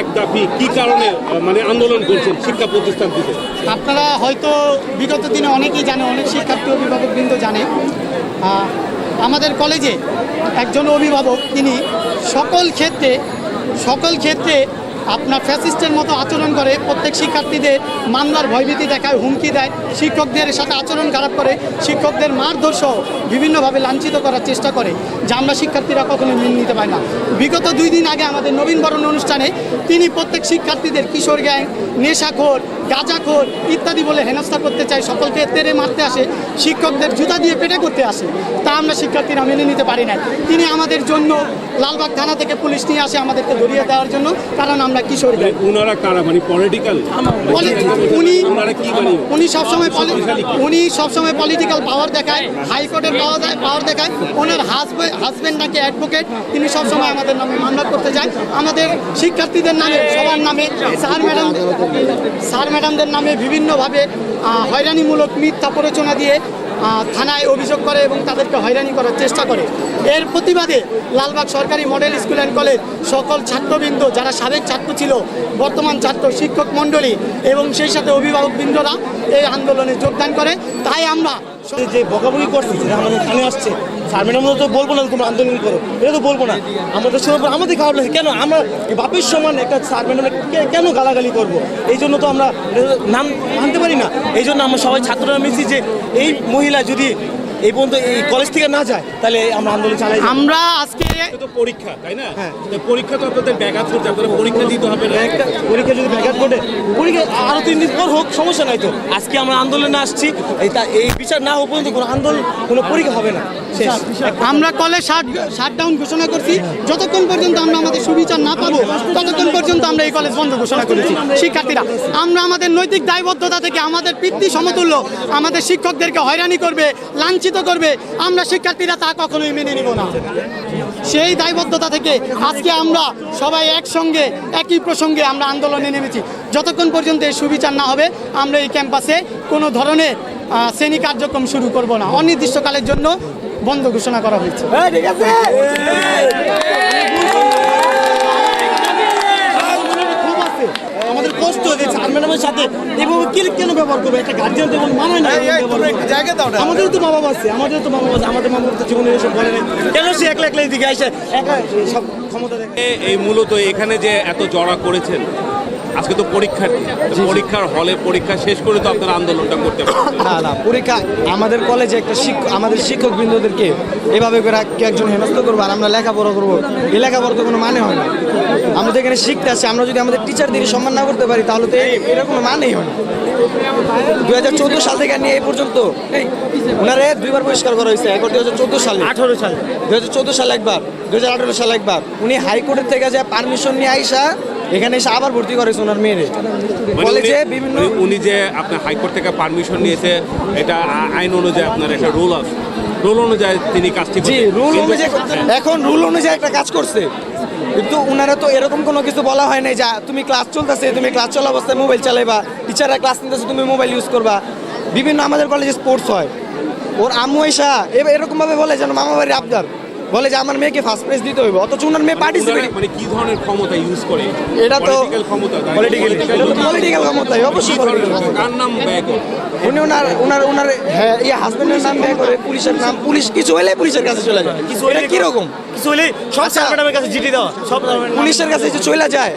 এক দাবি, কি কারণে মানে আন্দোলন করছেন শিক্ষা প্রতিষ্ঠান আপনারা হয়তো বিগত দিনে অনেকেই জানে, অনেক শিক্ষার্থী অভিভাবকবৃন্দ জানে আমাদের কলেজে একজন অভিভাবক, তিনি সকল ক্ষেত্রে সকল ক্ষেত্রে আপনার ফ্যাসিস্টের মতো আচরণ করে, প্রত্যেক শিক্ষার্থীদের মামলার ভয়ভীতি দেখায়, হুমকি দেয়, শিক্ষকদের সাথে আচরণ খারাপ করে, শিক্ষকদের মারধর বিভিন্নভাবে লাঞ্ছিত করার চেষ্টা করে, যা আমরা শিক্ষার্থীরা কখনো মেনে নিতে পারি না। বিগত দুই দিন আগে আমাদের নবীনবরণ অনুষ্ঠানে তিনি প্রত্যেক শিক্ষার্থীদের কিশোর গ্যাং নেশাখোর গাঁজাখোর ইত্যাদি বলে হেনস্থা করতে চায়, সকলকে তেরে মারতে আসে, শিক্ষকদের জুতা দিয়ে পেটে করতে আসে। তা আমরা শিক্ষার্থীরা মেনে নিতে পারি না তিনি আমাদের জন্য লালবাগ থানা থেকে পুলিশ নিয়ে আসে আমাদেরকে ধরিয়ে দেওয়ার জন্য, কারণ আমরা কিশোর? গ্যাং ওনারা কারা? মানে পলিটিক্যাল উনি ওনারা কি মানে উনি সবসময় উনি সবসময় পলিটিক্যাল পাওয়ার দেখায় হাইকোর্টের পাওয়ার দেয় পাওয়ার দেখায় ওনার হাজব্যান্ড নাকি অ্যাডভোকেট তিনি সবসময় আমাদের নামে মামলা করতে যায়। আমাদের শিক্ষার্থীদের নামে সবার নামে স্যার ম্যাডাম স্যার ম্যাডামদের নামে বিভিন্নভাবে হয়রানিমূলক মিথ্যা প্ররোচনা দিয়ে থানায় অভিযোগ করে এবং তাদেরকে হয়রানি করার চেষ্টা করে। এর প্রতিবাদে লালবাগ সরকারি মডেল স্কুল অ্যান্ড কলেজ সকল ছাত্রবৃন্দ, যারা সাবেক ছাত্র ছিল, বর্তমান ছাত্র শিক্ষক মণ্ডলী এবং সেই সাথে অভিভাবকবৃন্দরা এই আন্দোলনে যোগদান করে। তাই আমরা যে বকাবকি করছি আমাদের কানে আসছে স্যার আমরা তো বলব না তোমরা আন্দোলন করো। এটা তো বলব না। আমাদের সময় আমাদের খারাপ লাগে। কেন? আমরা বাপের সমান একটা ম্যাডাম কেন গালাগালি করব? এই জন্য তো আমরা নাম মানতে পারি না। এই জন্য আমরা সবাই ছাত্ররা মিলছি যে এই মহিলা যদি এই পর্যন্ত এই কলেজ থেকে না যায়, তাহলে আমরা আন্দোলন চালাই। আমরা আজকে তো পরীক্ষা তাই না? হ্যাঁ। পরীক্ষা তো আপনাদের ব্যাঘাত করছে আপনারা পরীক্ষা দিতে হবে না। পরীক্ষা যদি ব্যাঘাত ঘটে পরীক্ষা আরও তিন দিন পর হোক সমস্যা নাই তো। আজকে আমরা আন্দোলনে আসছি এই বিচার না হওয়া পর্যন্ত কোনো আন্দোলন কোনো পরীক্ষা হবে না। আমরা কলেজ শাট শাটডাউন ঘোষণা করছি। যতক্ষণ পর্যন্ত আমরা আমাদের সুবিচার না পাবো ততক্ষণ পর্যন্ত আমরা এই কলেজ বন্ধ ঘোষণা করেছি। শিক্ষার্থীরা আমরা আমাদের নৈতিক দায়বদ্ধতা থেকে আমাদের পিতৃ সমতুল্য আমাদের শিক্ষকদেরকে হয়রানি করবে লাঞ্ছিত করবে। আমরা শিক্ষার্থীরা তা কখনোই মেনে নিব না। সেই দায়বদ্ধতা থেকে আজকে আমরা সবাই একসঙ্গে, একই প্রসঙ্গে আমরা আন্দোলনে নেমেছি। যতক্ষণ পর্যন্ত এই সুবিচার না হবে, আমরা এই ক্যাম্পাসে কোনো ধরনের শ্রেণি কার্যক্রম শুরু করব না। অনির্দিষ্টকালের জন্য বন্ধ ঘোষণা করা হয়েছে খুব আছে আমাদের কষ্ট হয়ে স্যার ম্যাডামের সাথে। এভাবে কি কেন ব্যবহার করবে? একটা গার্জিয়ান তো মানায় না। ব্যবহার করা। আমাদেরও তো বাবা আছে। আমাদের তো বাবা আছে। আমাদের মামা তো জীবনে এসব বলে নাই। কেন সে একলা একলা এদিকে আসে? একা সব ক্ষমতা দেখে এ- এই মূলত এখানে যে এত জড়া করেছেন আজকে তো পরীক্ষার্থী তো পরীক্ষার হলে পরীক্ষা শেষ করে তো আপনারা আন্দোলনটা করতে পারেন না না পরীক্ষা আমাদের কলেজে একটা শিক্ষক আমাদের শিক্ষক বৃন্দদেরকে এভাবে করে একজন হেনস্থ করব আর আমরা লেখাপড়া করব। এই লেখাপড়া তো কোনো মানে হয় না। আমরা তো এখানে শিখতে আসি আমরা যদি আমাদের টিচারদের সম্মান না করতে পারি তাহলে তো এই- এটার কোনো মানেই হয় না। দু হাজার চোদ্দ সাল থেকে নিয়ে এই পর্যন্ত ওনারে দুইবার পরিষ্কার করা হয়েছে একবার দু হাজার চোদ্দ সালে। আঠারো সালে। দু হাজার চোদ্দ সালে একবার দু হাজার আঠারো সালে একবার। উনি হাইকোর্টের থেকে যে পারমিশন নিয়ে আইসা এখানে এসে আবার ভর্তি করেছে ওনার মেয়েরে। মানে কলেজে উনি- বিভিন্ন উনি- যে আপনার হাইকোর্ট থেকে পারমিশন নিয়েছে এটা আইন অনুযায়ী আপনার একটা রুল আছে রুল অনুযায়ী তিনি কাজটি জি রুল অনুযায়ী এখন রুল অনুযায়ী একটা কাজ করছে। কিন্তু উনারা তো এরকম কোনো কিছু বলা হয় নাই যে তুমি ক্লাস চলতেছে তুমি ক্লাস চলা অবস্থায় মোবাইল চালাইবা টিচাররা ক্লাস নিতেছে তুমি মোবাইল ইউজ করবা। বিভিন্ন আমাদের কলেজে স্পোর্টস হয়। ওর আম্মু এসা এ- এরকম ভাবে বলে যেন মামা বাড়ির আবদার। বলে যে আমার মেয়েকে ফার্স্ট প্রাইজ দিতে হইব। অথচ উনার মেয়ে পার্টিসিপেট মানে কি ধরনের ক্ষমতা ইউজ করে? এটা তো পলিটিক্যাল ক্ষমতা পলিটিক্যাল ক্ষমতা। অবশ্যই। কার নাম ব্যয় করে উনি ওনার ওনার ওনার হ্যাঁ ইয়ে হাজবেন্ডের নাম ব্যয় করে পুলিশের নাম পুলিশ কিছু হলে পুলিশের কাছে চলে যায়। কিছু হলে- কীরকম? কিছু হলে সব আচ্ছা। ম্যাডামের কাছে জিটি দেওয়া সব পুলিশের কাছে চলে যায়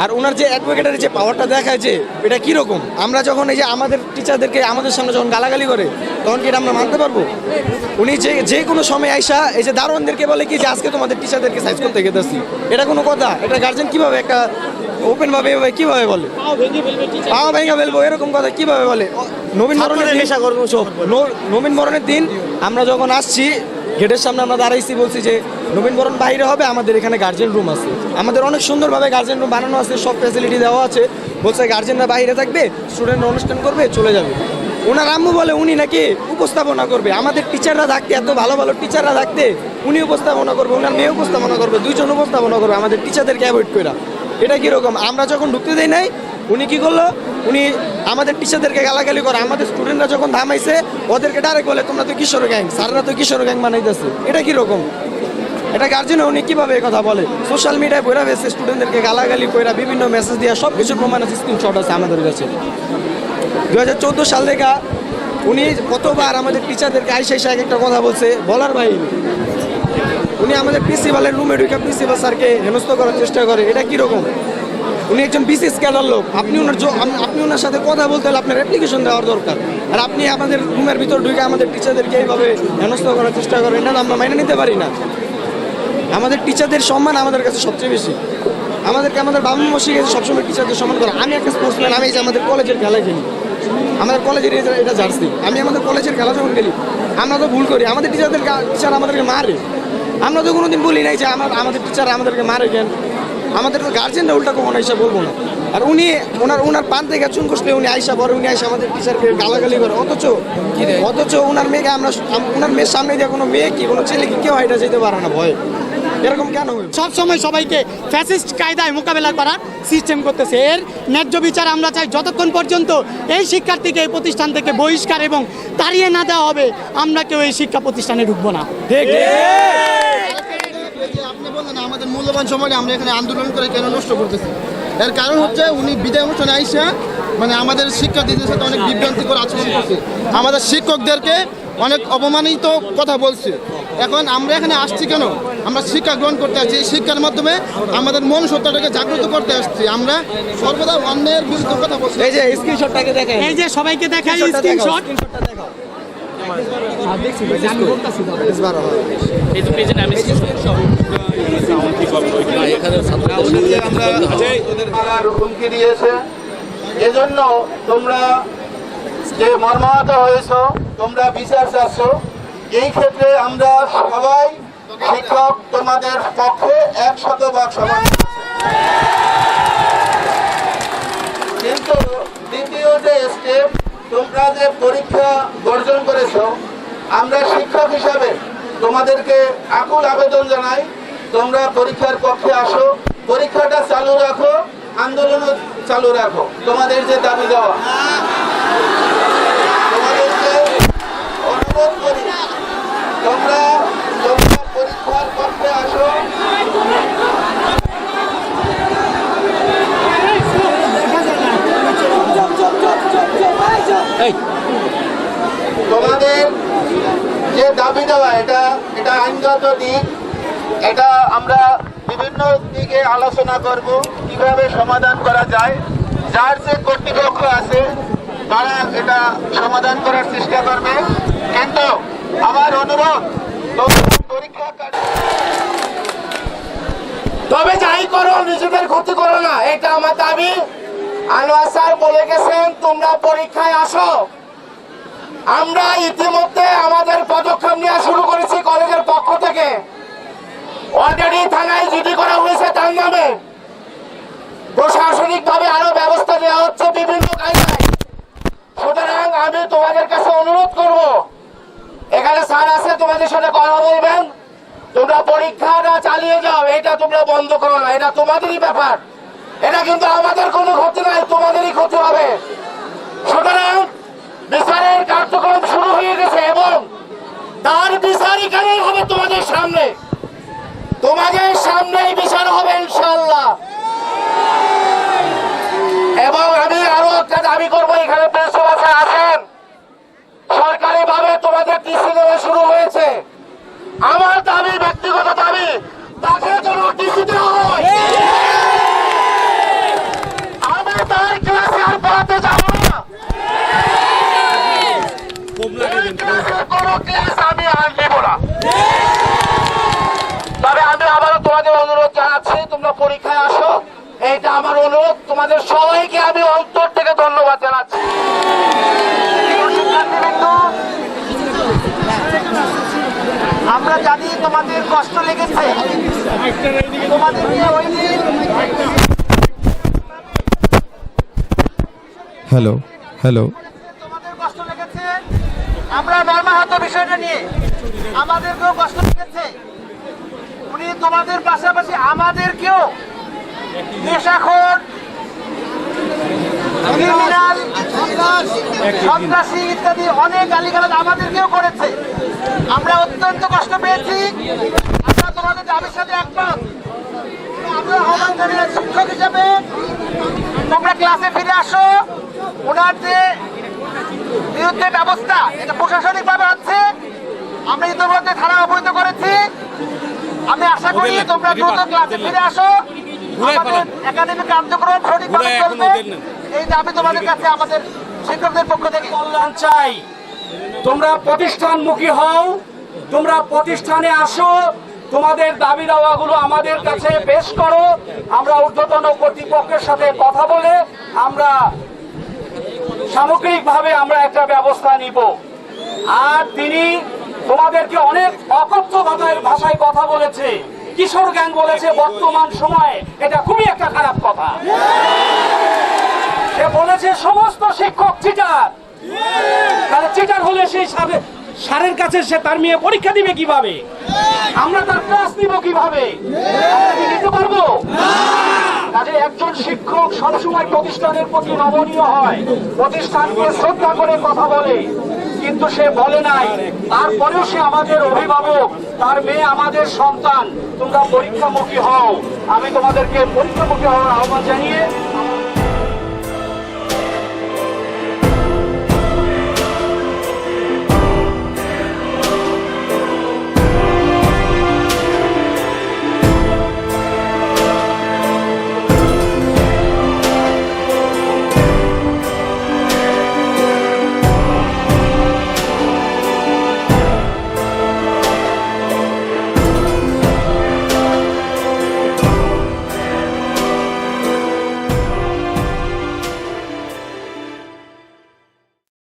আর ওনার যে অ্যাডভোকেটের যে পাওয়ারটা দেখায় যে এটা কীরকম? আমরা যখন এই যে আমাদের টিচারদেরকে আমাদের সামনে যখন গালাগালি করে তখন কি এটা আমরা মানতে পারব? উনি যে যে কোনো সময় আইসা এই যে দারোয়ানদেরকে বলে কি যে আজকে তোমাদের টিচারদেরকে সাইজ করতে গেতেছি এটা কোনো কথা। এটা গার্জেন কীভাবে একটা ওপেন ভাবে এভাবে কীভাবে বলে? পাও ভেঙে ফেলব এরকম কথা কীভাবে বলে? নবীন দিন- নেশা করব নবীন বরণের দিন আমরা যখন আসছি গেটের সামনে আমরা দাঁড়াইছি, বলছি যে নবীন বরণ বাইরে হবে, আমাদের এখানে গার্জেন রুম আছে। আমাদের অনেক সুন্দরভাবে গার্জেন রুম বানানো আছে, সব ফ্যাসিলিটি দেওয়া আছে। বলছে গার্জেনরা বাইরে থাকবে স্টুডেন্ট অনুষ্ঠান করবে, চলে যাবে। ওনার আম্মু বলে, উনি নাকি উপস্থাপনা করবে। আমাদের টিচাররা থাকতে, এত ভালো ভালো টিচাররা থাকতে, উনি উপস্থাপনা করবে, ওনার মেয়ে উপস্থাপনা করবে, দুইজন উপস্থাপনা করবে, আমাদের টিচারদেরকে অ্যাভয়েড করে এটা কীরকম? আমরা যখন ঢুকতে দেই নাই উনি কি করল? উনি আমাদের টিচারদেরকে গালাগালি করে, আমাদের স্টুডেন্টরা যখন থামাইছে, ওদেরকে ডাইরেক্ট বলে, তোমরা তো কিশোর গ্যাং স্যাররা তো কিশোর গ্যাং বানাইতেছে। এটা কি রকম? এটা গার্জেন উনি কীভাবে কথা বলে? সোশ্যাল মিডিয়ায় বইরা ফেলছে স্টুডেন্টদেরকে গালাগালি কইরা বিভিন্ন মেসেজ দেওয়া সব কিছু প্রমাণ আছে স্ক্রিনশট আছে আমাদের কাছে। দু হাজার চোদ্দ সাল থেকে উনি কতবার আমাদের টিচারদেরকে আইসা এক একটা কথা বলছে, বলার বাইরে উনি আমাদের প্রিন্সিপালের রুমে ঢুকে প্রিন্সিপাল স্যারকে হেনস্থ করার চেষ্টা করে, এটা কীরকম উনি একজন বিসিএস ক্যাডার লোক। আপনি ওনার আপনি ওনার সাথে কথা বলতে হলে আপনার অ্যাপ্লিকেশন দেওয়ার দরকার। আর আপনি আমাদের রুমের ভিতর ঢুকে আমাদের টিচারদেরকে এইভাবে হেনস্থ করার চেষ্টা করেন। এটা আমরা মাইনে নিতে পারি না। আমাদের টিচারদের সম্মান আমাদের কাছে সবচেয়ে বেশি। আমাদেরকে আমাদের বাবা মা শিখেছে সবসময় টিচারদের সম্মান করা। আমি একটা স্পোর্টসম্যান আমি যে আমাদের কলেজের খেলায় খেলি। আমাদের কলেজের এটা জার্সি। আমি আমাদের কলেজের খেলা যখন খেলি, আমরা তো ভুল করি। আমাদের টিচারদের টিচার আমাদেরকে মারে। আমরা তো কোনোদিন বলি নাই যে আমার আমাদের টিচার আমাদেরকে মারে কেন? আমাদের তো গার্জেনরা উল্টা কখনো এসে বলব না। আর উনি ওনার ওনার পান থেকে চুন কষলে উনি আইসা পরে উনি আইসা আমাদের টিচারকে গালাগালি করে। অথচ অথচ ওনার মেয়েকে আমরা ওনার মেয়ের সামনে দিয়ে কোনো মেয়ে কি কোনো ছেলে কি কেউ এটা যেতে পারে না ভয়। এরকম কেন সব সময় সবাইকে ফ্যাসিস্ট কায়দায় মোকাবেলা করার সিস্টেম করতেছে। এর ন্যায্য বিচার আমরা চাই যতক্ষণ পর্যন্ত এই শিক্ষার্থীকে এই প্রতিষ্ঠান থেকে বহিষ্কার এবং তাড়িয়ে না দেওয়া হবে আমরা কেউ এই শিক্ষা প্রতিষ্ঠানে ঢুকবো না। ঠিক। আমাদের মূল্যবান সময় আমরা এখানে আন্দোলন করে কেন নষ্ট করতেছি? এর কারণ হচ্ছে উনি বিদায় অনুষ্ঠানে আইসা মানে আমাদের শিক্ষার্থীদের সাথে অনেক বিভ্রান্তিকর আচরণ করছে। আমাদের শিক্ষকদেরকে অনেক অপমানিত কথা বলছে। এখন আমরা এখানে আসছি কেন? আমরা শিক্ষা গ্রহণ করতে আসছি। এই শিক্ষার মাধ্যমে আমাদের মন সত্তাটাকে জাগ্রত করতে আসছি। আমরা সর্বদা অন্যের বিরুদ্ধে কথা বলছি। এই যে স্ক্রিনশটটাকে দেখেন এই যে সবাইকে দেখাই স্ক্রিনশট। স্ক্রিনশটটা দেখাও। হুমকি দিয়েছে। এজন্য তোমরা যে মর্মাহত হয়েছ, তোমরা বিচার চাচ্ছ। এই ক্ষেত্রে আমরা সবাই শিক্ষক তোমাদের পক্ষে একশত ভাগ সমান। কিন্তু দ্বিতীয় যে স্টেপ তোমরা যে পরীক্ষা বর্জন করেছ, আমরা শিক্ষক হিসাবে তোমাদেরকে আকুল আবেদন জানাই। তোমরা পরীক্ষার পক্ষে আসো পরীক্ষাটা চালু রাখো আন্দোলন চালু রাখো। তোমাদের যে দাবি দেওয়া। তোমাদেরকে অনুরোধ করি তোমরা তোমরা পরীক্ষার পক্ষে আসো। তোমাদের যে দাবি দেওয়া এটা এটা আইনগত দিক। এটা আমরা বিভিন্ন দিকে আলোচনা করব, কীভাবে সমাধান করা যায়। যার যে কর্তৃপক্ষ আছে, তারা এটা সমাধান করার চেষ্টা করবে। কিন্তু আমার অনুরোধ তবে যাই করো, নিজেদের ক্ষতি করো না। এটা আমার দাবি। আনোয়ার স্যার বলে গেছেন, তোমরা পরীক্ষায় আসো। আমরা ইতিমধ্যে আমাদের পদক্ষেপ তোমাদের কাছে অনুরোধ করব। এখানে স্যার আছে, তোমাদের সাথে কথা বলবেন। তোমরা পরীক্ষাটা চালিয়ে যাও, এটা তোমরা বন্ধ করো না, এটা তোমাদেরই ব্যাপার। এটা কিন্তু আমাদের কোনো ক্ষতি নাই তোমাদেরই ক্ষতি হবে। সুতরাং বিচারের কার্যক্রম শুরু হয়ে গেছে এবং তার বিচার এখানেই হবে তোমাদের সামনে। তোমাদের সামনেই দেওয়া শুরু হয়েছে। আমার দাবি ব্যক্তিগত দাবি তাকে যেন টিসি দেওয়া হয়। আমি তার ক্লাসে আর পড়াতে যাব না। কোনো ক্লাস আমি আর নেব না। তবে আমি আবারও তোমাদের অনুরোধ জানাচ্ছি তোমরা পরীক্ষায় আসো। এইটা আমার অনুরোধ। তোমাদের সবাইকে আমি অন্তর থেকে ধন্যবাদ জানাচ্ছি শিক্ষার্থীবৃন্দ, আমরা জানি তোমাদের কষ্ট লেগেছে। ওই দিন হ্যালো হ্যালো তোমাদের কষ্ট লেগেছে? আমরা মর্মাহত বিষয়টা নিয়ে। আমাদেরকেও কষ্ট লেগেছে। উনি তোমাদের পাশাপাশি আমাদেরকেও নেশাখোর ক্রিমিনাল সন্ত্রাসী ইত্যাদি অনেক গালিগালাজ আমাদেরকেও করেছে। আমরা অত্যন্ত কষ্ট পেয়েছি। আমরা তোমাদের দাবির সাথে একমত। আমরা আহ্বান জানিয়ে শিক্ষক হিসেবে তোমরা ক্লাসে ফিরে আসো। ওনার যে বিরুদ্ধে ব্যবস্থা এটা প্রশাসনিক ভাবে হচ্ছে। আমরা ইতিমধ্যে থানা অবহিত করেছি। আমি আশা করি তোমরা দ্রুত ক্লাসে ফিরে আসো। একাডেমিক কার্যক্রম সঠিকভাবে চলবে। এই দাবি তোমাদের কাছে আমাদের শিক্ষকদের পক্ষ থেকে। চাই। তোমরা প্রতিষ্ঠানমুখী হও, তোমরা প্রতিষ্ঠানে আসো, তোমাদের দাবি দাওয়াগুলো আমাদের কাছে পেশ করো। আমরা ঊর্ধ্বতন কর্তৃপক্ষের সাথে কথা বলে আমরা সামগ্রিকভাবে আমরা একটা ব্যবস্থা নিব। আর তিনি তোমাদেরকে অনেক অকথ্য ভাষায় ভাষায় কথা বলেছে। কিশোর গ্যাং বলেছে, বর্তমান সময়ে এটা খুবই একটা খারাপ কথা। সে বলেছে, সমস্ত শিক্ষক চিটার তাহলে চিটার হলে সেই সারে- সারের কাছে সে তার মেয়ে পরীক্ষা দিবে কীভাবে? আমরা তার ক্লাস নিব কীভাবে? নিতে পারব? কাজে একজন শিক্ষক সবসময় প্রতিষ্ঠানের প্রতি নমনীয় হয়। প্রতিষ্ঠানকে শ্রদ্ধা করে কথা বলে। কিন্তু সে বলে নাই, তারপরেও সে আমাদের অভিভাবক, তার মেয়ে আমাদের সন্তান, তোমরা পরীক্ষামুখী হও। আমি তোমাদেরকে পরীক্ষামুখী হওয়ার আহ্বান জানিয়ে